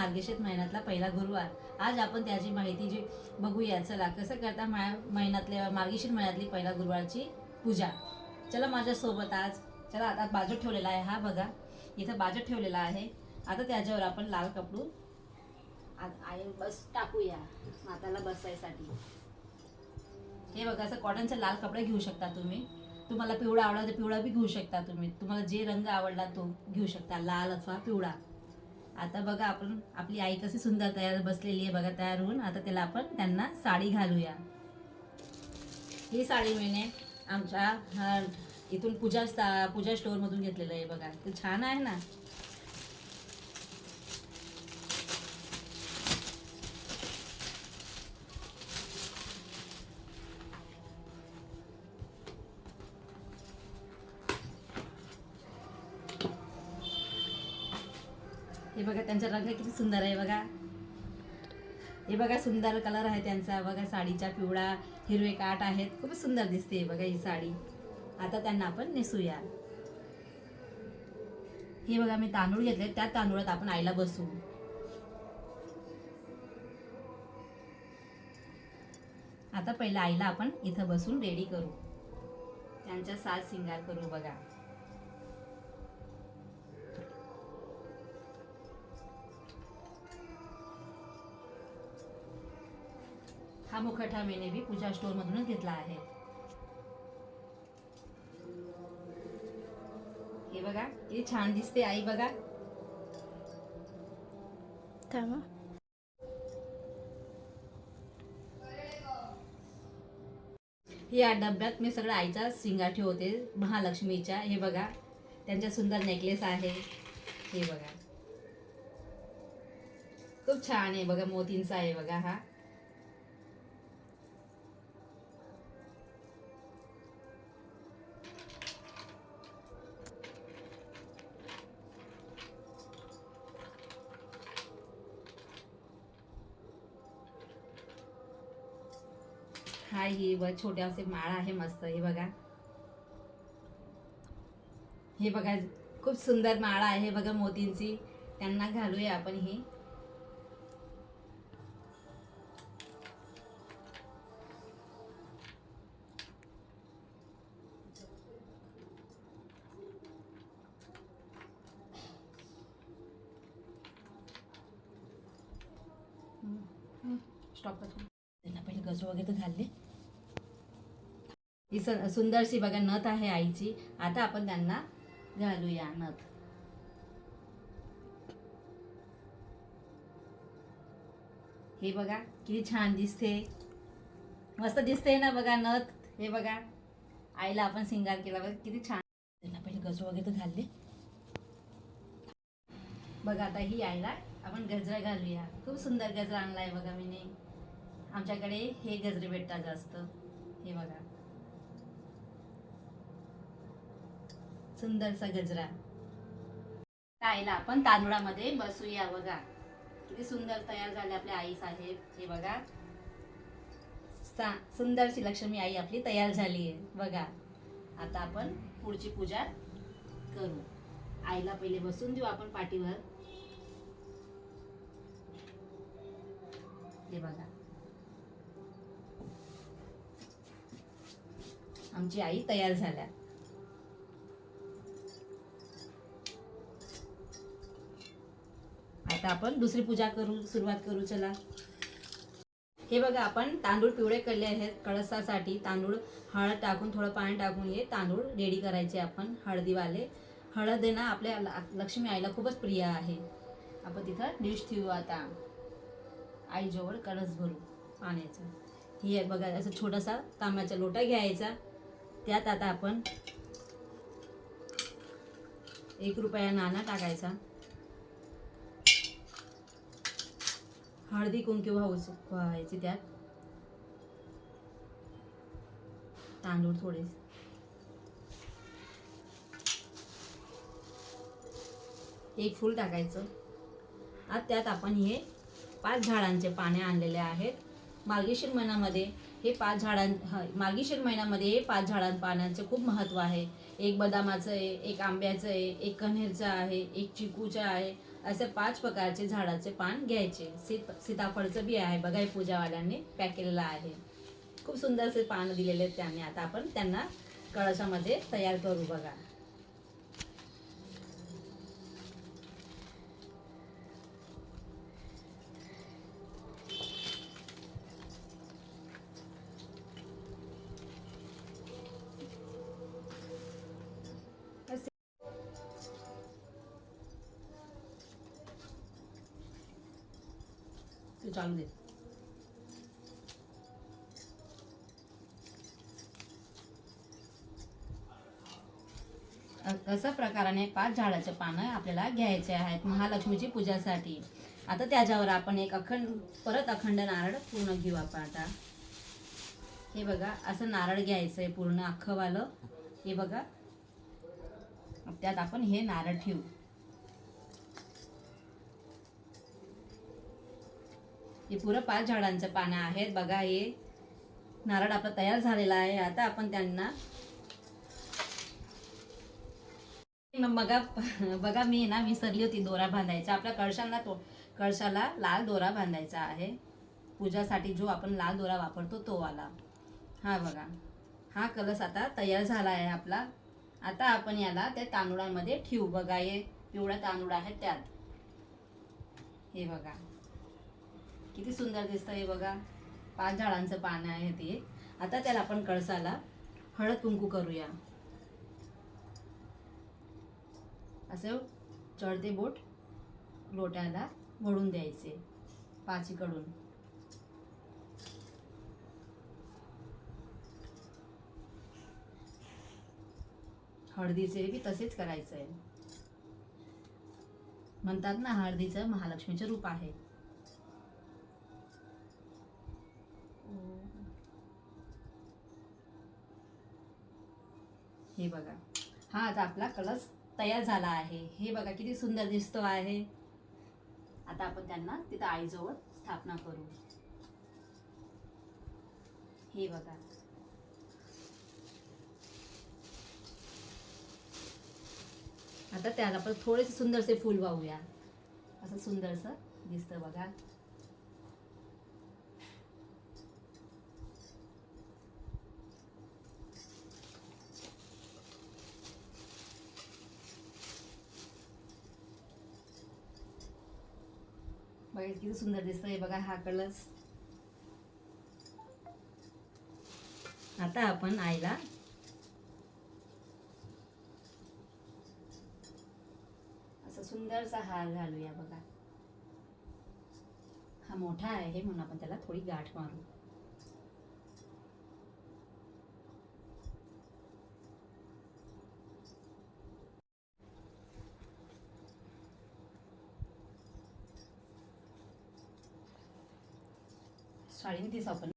मार्गशीर्ष महिन्यातला पहिला गुरुवार. आज आपण त्याची माहिती जी बघूया. चला कसं करता मा महिन्यातल्या मार्गशीर्ष महिन्यातली पहिला गुरुवारची पूजा? चला माझ्यासोबत आज चला आता बाजू ठेवलेला आहे. हा बघा इथं बाजू ठेवलेला आहे. आता त्याच्यावर आपण लाल कपडू आ- बस टाकूया माताला बसायसाठी. हे बघा असं कॉटनचे लाल कपडे घेऊ शकता तुम्ही. तुम्हाला पिवळा आवडला तर पिवळा बी घेऊ शकता तुम्ही. तुम्हाला जे रंग आवडला तो घेऊ शकता. लाल अथवा पिवळा. आता बघा आपण आपली आई कशी सुंदर तयार बसलेली आहे बघा तयार होऊन. आता त्याला आपण त्यांना साडी घालूया. ही साडी मी आमच्या इथून पूजा स्था- पूजा स्टोअरमधून घेतलेलं आहे बघा. ते छान आहे ना? हे बघा त्यांचा रंग किती सुंदर आहे बघा. हे बघा सुंदर कलर आहे त्यांचा. बघा साडीचा पिवळा हिरवे काठ आहेत. खूप सुंदर दिसते बघा ही साडी. आता त्यांना आपण नेसूया. हे बघा मी तांदूळ घेतले. त्या तांदूळात आपण आईला बसू. आता पहिला आईला आपण इथं बसून रेडी करू. त्यांचा साज सिंगार करू बघा. हा मुखवटा मीने बी पूजा स्टोअर मधूनच घेतला आहे. हे बघा किती छान दिसते आई बघा. थांबा. या डब्यात मी सगळं आईचा सिंगार ठेवते महालक्ष्मीच्या. हे बघा त्यांच्या सुंदर नेकलेस आहे. हे बघा. खूप छान आहे बघा मोतींचा आहे बघा हा. हा ही व छोटे असे माळ आहे मस्त हे बघा. हे बघा खूप सुंदर माळा आहे बघा मोतींची. त्यांना घालूया आपण ही. सुंदरशी बघा नथ आहे आईची. आता आपण त्यांना घालूया नथ. हे बघा किती छान दिसते. मस्त दिसते ना बघा नथ. हे बघा आईला आपण सिंगार केला बघा किती छान. त्यांना पहिले गजू वगैरे घालले. बघा आता ही आईला आपण गजरा घालूया. खूप सुंदर गजरा आणलाय बघा मीने. आमच्याकडे हे गजरे भेटतात जास्त. हे बघा. सुंदरसा गजरा. आईला आपण तांदूळामध्ये बसूया बघा. किती सुंदर तयार झाले आपले आई साहेब. हे बघा. सा सुंदरशी लक्ष्मी आई आपली तयार झाली आहे. बघा. आता आपण पुढची पूजा करू. आईला पहिले बसून देऊ आपण पाठीवर. हे बघा. आमची आई तयार झाल्या. आता आपण दुसरी पूजा करू सुरुवात करू चला. हे बघा आपण तांदूळ पिवळे केले आहेत कळसासाठी. तांदूळ हळद टाकून थोडं पाणी टाकून हे तांदूळ रेडी करायचे आपण हळदीवाले. हळद आहे ना आपल्या ल- लक्ष्मी आईला खूपच प्रिय आहे. आपण तिथं डिश ठेवू आता. आईजवळ कळस भरू पाण्याचा. ही आहे बघा असं छोटासा तांब्याचा लोटा घ्यायचा. त्यात आता आपण एक रुपया नाणा टाकायचा. हळदी कुंकू व्हावच व्हायची त्यात. तांदूळ थोडे. एक फूल टाकायचं. आता त्यात आपण हे पाच झाडांचे पाने आणलेले आहेत. मार्गशीर महिन्यामध्ये हे पाच झाडां मार्गशीर महिन्यामध्ये हे पाच झाडां पानांचे खूप महत्त्व आहे. एक बदामाचं आहे एक आंब्याचं आहे एक कन्हेरचं आहे एक चिकूचं आहे. असे पाच प्रकारचे झाडाचे पान घ्यायचे. सीत सीताफळचं बी आहे बघा पूजावाल्यांनी पॅक केलेलं आहे. खूप सुंदरसे पान दिलेले आहेत त्यांनी. आता आपण त्यांना कळशामध्ये तयार करू बघा. तू चालू दे. अशा प्रकाराने पाच झाडाचे पानं आपल्याला घ्यायचे आहेत महालक्ष्मीची पूजासाठी. आता त्याच्यावर आपण एक अखंड परत अखंड नारळ पूर्ण घेऊ आपण आता. हे बघा असं नारळ घ्यायचं आहे पूर्ण अख्खंवालं हे बघा. त्यात आपण हे नारळ ठेवू. हे पुरं पाच झाडांचं पानं आहेत. बघा हे नारळ आपला तयार झालेला आहे. आता आपण त्यांना मग बघा बघा मी ना विसरली होती दोरा बांधायचा. आपल्या कळशांना तो कळशाला लाल दोरा बांधायचा आहे. पूजासाठी जो आपण लाल दोरा वापरतो तो वाला. हा बघा हा कलश आता तयार झाला आहे आपला. आता आपण याला त्या तांदुळांमध्ये ठेवू. बघा हे पिवळा तांदूळ आहे त्यात. हे बघा. किती सुंदर दिसतं हे बघा. पाच झाडांचं पान आहे ते. आता त्याला आपण कळसाला हळद कुंकू करूया. असं चढते बोट लोट्याला वळून द्यायचे पाचीकडून. हळदीचे बी तसेच करायचं आहे म्हणतात ना हळदीचं महालक्ष्मीचं रूप आहे. हे बघा. हा आता आपला कलश तयार झाला आहे. हे बघा किती सुंदर दिसतो आहे. आता आपण त्यांना तिथं आईजवळ स्थापना करू. हे बघा. आता त्याला आपण थोडेसे सुंदरसे फूल वाहूया. असं सुंदरसं दिसतं बघा. पाहिजे किती सुंदर दिसतंय बघा हा कलर्स. आता आपण आईला असा सुंदरसा हार घालूया बघा. हा मोठा आहे म्हणून आपण त्याला थोडी गाठ मारू. साडीने तीच आपण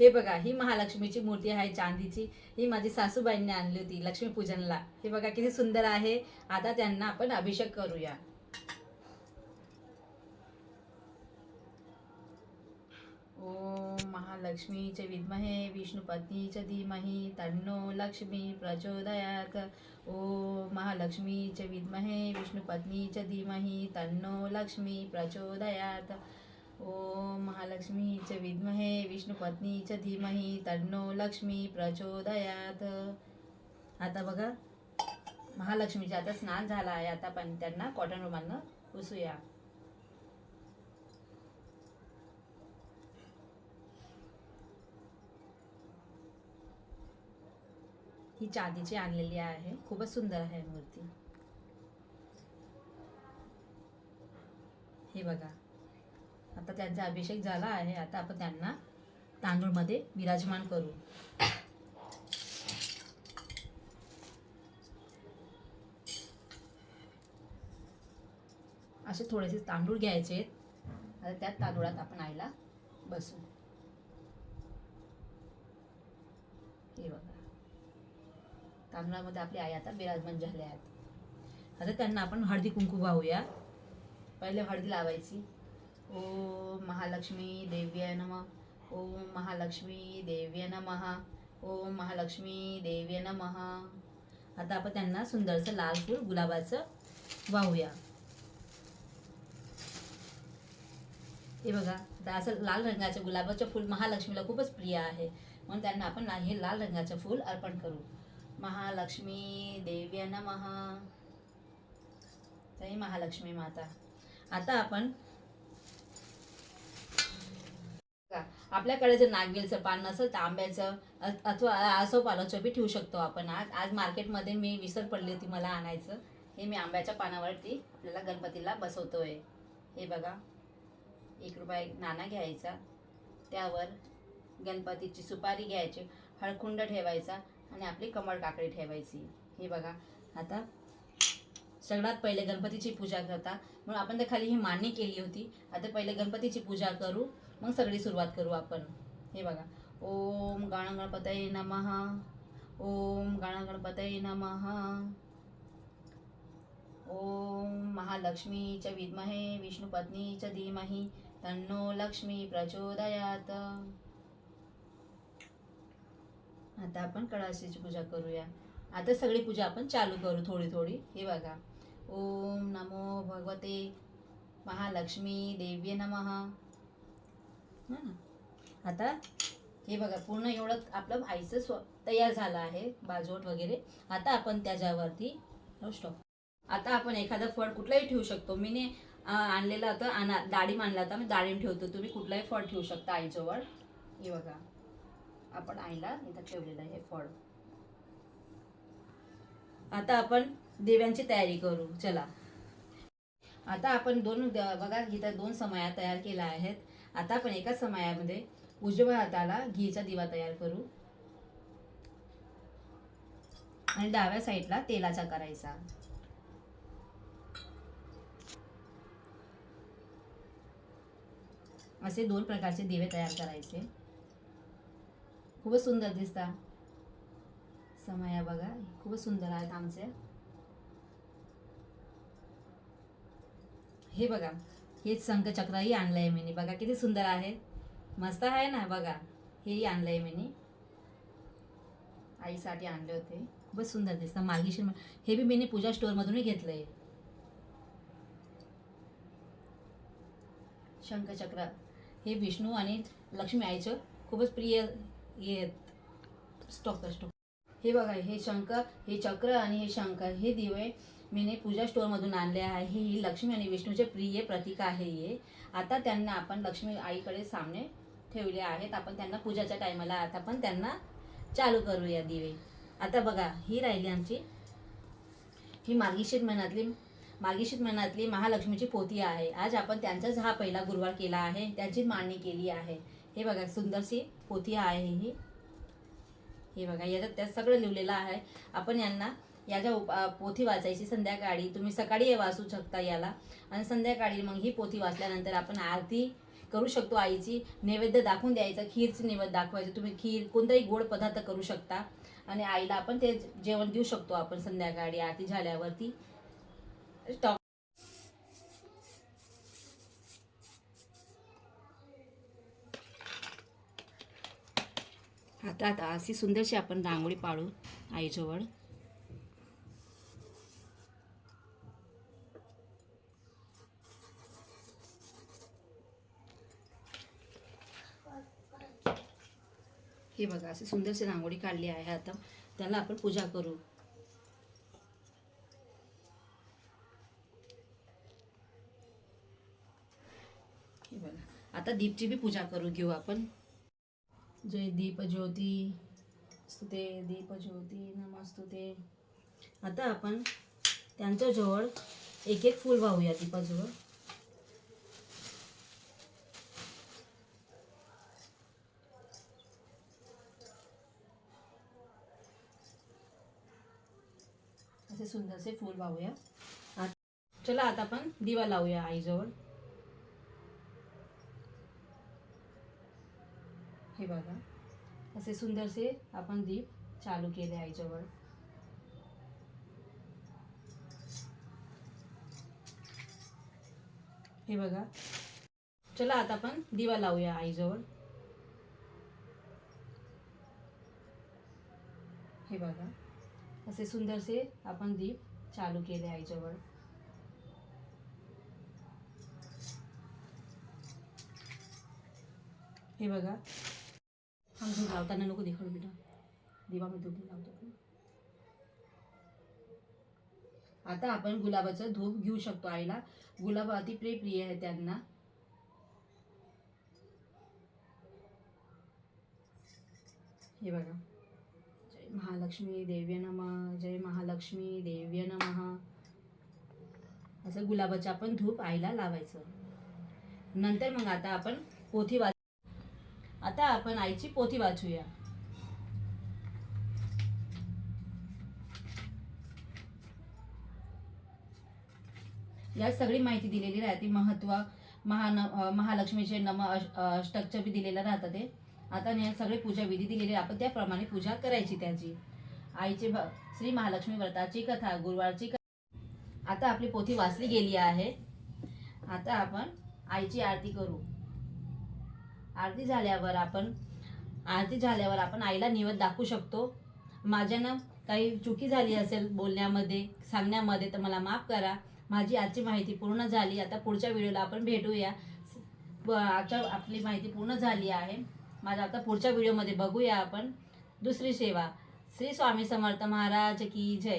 हे बघा ही महालक्ष्मीची मूर्ती आहे चांदीची. ही माझी सासूबाईंनी आणली होती लक्ष्मीपूजनला. हे बघा किती सुंदर आहे. आता त्यांना आपण अभिषेक करूया. ओम महालक्ष्मीचे विद्महे विष्णुपत्नीच धीमही तन्नो लक्ष्मी प्रचोदयात. ओम महालक्ष्मीचे विद्महे विष्णुपत्नीच धीमही तन्नो लक्ष्मी प्रचोदयात. ओम च विद्महे च धीमही तन्नो लक्ष्मी प्रचोदयात. आता बघा महालक्ष्मीचे आता स्नान झाला आहे. आता पण त्यांना कॉटन रुमालनं पुसूया. ही चांदीची आणलेली आहे. खूपच सुंदर आहे मूर्ती. हे बघा. आता त्यांचा अभिषेक झाला आहे. आता आपण त्यांना तांदूळमध्ये विराजमान करू. असे थोडेसे तांदूळ घ्यायचे आता त्यात तांदूळात आपण आईला बसू. हे बघा. तांदळामध्ये आपली आई आता विराजमान झाले आहेत. आता त्यांना आपण हळदी कुंकू वाहूया. पहिले हळदी लावायची. ओम महालक्ष्मी देव्य नम। ओम महालक्ष्मी देव्य नम। ओम महालक्ष्मी देव्य नम। आता आपण त्यांना सुंदरसं लाल फूल गुलाबाचं वाहूया. हे बघा आता असं लाल रंगाचं गुलाबाचं फूल महालक्ष्मीला खूपच प्रिय आहे. म्हणून त्यांना आपण हे लाल रंगाचं फूल अर्पण करू. महालक्ष्मी देव्य नम. जय महालक्ष्मी माता. आता आपण आपल्याकडे जर नागवेलचं पान नसेल तर आंब्याचं अथवा अथवा आसोपालाचं बी ठेवू शकतो आपण आज. आज मार्केटमध्ये मी विसर पडली होती मला आणायचं. हे मी आंब्याच्या पानावरती आपल्याला गणपतीला बसवतोय. हे बघा. एक रुपया एक नाणा घ्यायचा. त्यावर गणपतीची सुपारी घ्यायची हळकुंड ठेवायचा आणि आपली कमळ काकडी ठेवायची. हे बघा. आता सगळ्यात पहिले गणपतीची पूजा करता. म्हणून आपण तर खाली ही मांडणी केली होती. आता पहिले गणपतीची पूजा करू. मग सगळी सुरुवात करू आपण. हे बघा. ओम गण गणपतये नमः. ओम गण गणपतये नमः. ओम महालक्ष्मी च विद्महे विष्णुपत्नी च धीमही तन्नो लक्ष्मी प्रचोदयात. आता आपण कळाशीची पूजा करूया. आता सगळी पूजा आपण चालू करू थोडी थोडी. हे बघा. ओम नमो भगवते. महालक्ष्मी देव्य नमः. ना आता हे बघा पूर्ण एवढं आपलं आईचं स्व तयार झालं आहे बाजवट वगैरे. आता आपण त्याच्यावरती स्टॉप आता आपण एखादं फळ कुठलंही ठेवू शकतो. मीने अं, आणलेलं होतं आणा डाळिंब आणला होता मी डाळिंब ठेवतो. तुम्ही कुठलंही फळ ठेवू शकता आईजवळ. हे बघा आपण आईला इथं ठेवलेलं आहे हे फळ. आता आपण देव्यांची तयारी करू. चला. आता आपण दोन द- बघा इथं दोन समया तयार केल्या आहेत. आता आपण एका समयामध्ये उजव्या हाताला घीचा दिवा तयार करू. आणि डाव्या साईडला तेलाचा करायचा. असे दोन प्रकारचे दिवे तयार करायचे. खूपच सुंदर दिसता. समया बघा खूपच सुंदर आहेत आमचे. हे बघा हेच शंखचक्रही आणलंय मी बघा किती सुंदर आहे. मस्त आहे ना बघा. हेही आणलंय मी आईसाठी आणले होते. खूपच सुंदर दिसतं. मार्गीशीर हे बी मी पूजा स्टोअरमधूनही घेतलंय. शंखचक्र. हे विष्णू आणि लक्ष्मी आईचं खूपच प्रिय हे स्टॉक स्टॉक. हे बघा हे शंख हे चक्र आणि हे शंख हे दिवे मीने पूजा स्टोअरमधून आणले आहे. ही लक्ष्मी आणि विष्णूचे प्रिय प्रतीक आहे हे. आता त्यांना आपण लक्ष्मी आईकडे सामने ठेवले आहेत. आपण त्यांना पूजाच्या टायमाला आता पण त्यांना चालू करूया दिवे. आता बघा ही राहिली आमची. ही मार्गशीर महिन्यातली मार्गशीर महिन्यातली महालक्ष्मीची पोती आहे. आज आपण त्यांचाच हा पहिला गुरुवार केला आहे. त्यांची मांडणी केली आहे. हे बघा सुंदरशी पोथी आहे ही. हे बघा याच्यात त्यात सगळं लिहिलेलं आहे. आपण यांना याच्या उप पोथी वाचायची संध्याकाळी. तुम्ही सकाळी वाचू शकता याला. आणि संध्याकाळी मग ही पोथी वाचल्यानंतर आपण आरती करू शकतो आईची. नैवेद्य दाखवून द्यायचं. खीरचं नैवेद्य दाखवायचं. तुम्ही खीर कोणताही गोड पदार्थ करू शकता. आणि आईला आपण ते जेवण देऊ शकतो आपण संध्याकाळी आरती झाल्यावरती. स्टॉप. आता आता अशी सुंदरशी आपण रांगोळी पाडू आईजवळ. हे बघा अशी सुंदरशी रांगोळी काढली आहे आता. त्याला आपण पूजा करू. हे बघा आता दीपची बी पूजा करू घेऊ आपण. जय दीप ज्योती स्तुते दीप ज्योती नमस्तुते. आता आपण त्यांच्याजवळ एक एक फूल वाहूया दीपाजवळ. असे सुंदरसे फूल वाहूया. चला आता आपण दिवा लावूया आईजवळ. हे बघा. असे सुंदरसे आपण दीप चालू केले आईजवळ. हे बघा. चला आता आपण दिवा लावूया आईजवळ. हे बघा. असे सुंदरसे आपण दीप चालू केले आईजवळ. हे बघा. आमचं लावताना नको देखड बेटा. दिवामध्ये धूप लावतो आता आपण गुलाबाचं धूप घेऊ शकतो आईला. गुलाब अति प्रिय प्रिय आहे त्यांना. हे बघा. महालक्ष्मी देव्य नम जय महालक्ष्मी देव्य नम. असं गुलाबाचं आपण धूप आईला लावायचं. नंतर मग आता आपण पोथी वाच आता आपण आईची पोथी वाचूया. यात सगळी माहिती दिलेली राहते. महत्त्व महान महालक्ष्मीचे नम अष्टक्ष बी दिलेलं राहतं ते. आता सगळे पूजा विधी दिलेली आपण त्याप्रमाणे पूजा करायची त्याची. आईची भ- श्री महालक्ष्मी व्रताची कथा गुरुवारची कथा. आता आपली पोथी वाचली गेली आहे. आता आपण आईची आरती करू. आरती झाल्यावर आपण आरती झाल्यावर आपण आईला निवद दाखवू शकतो. माझ्यानं काही चुकी झाली असेल बोलण्यामध्ये सांगण्यामध्ये तर मला माफ करा. माझी आजची माहिती पूर्ण झाली. आता पुढच्या व्हिडिओला आपण भेटूया. आता आपली माहिती पूर्ण झाली आहे. माझ्या आता पुढच्या व्हिडिओमध्ये बघूया आपण. दुसरी सेवा. શ્રી સ્વામી સમર્થ મહારાજ કી જય.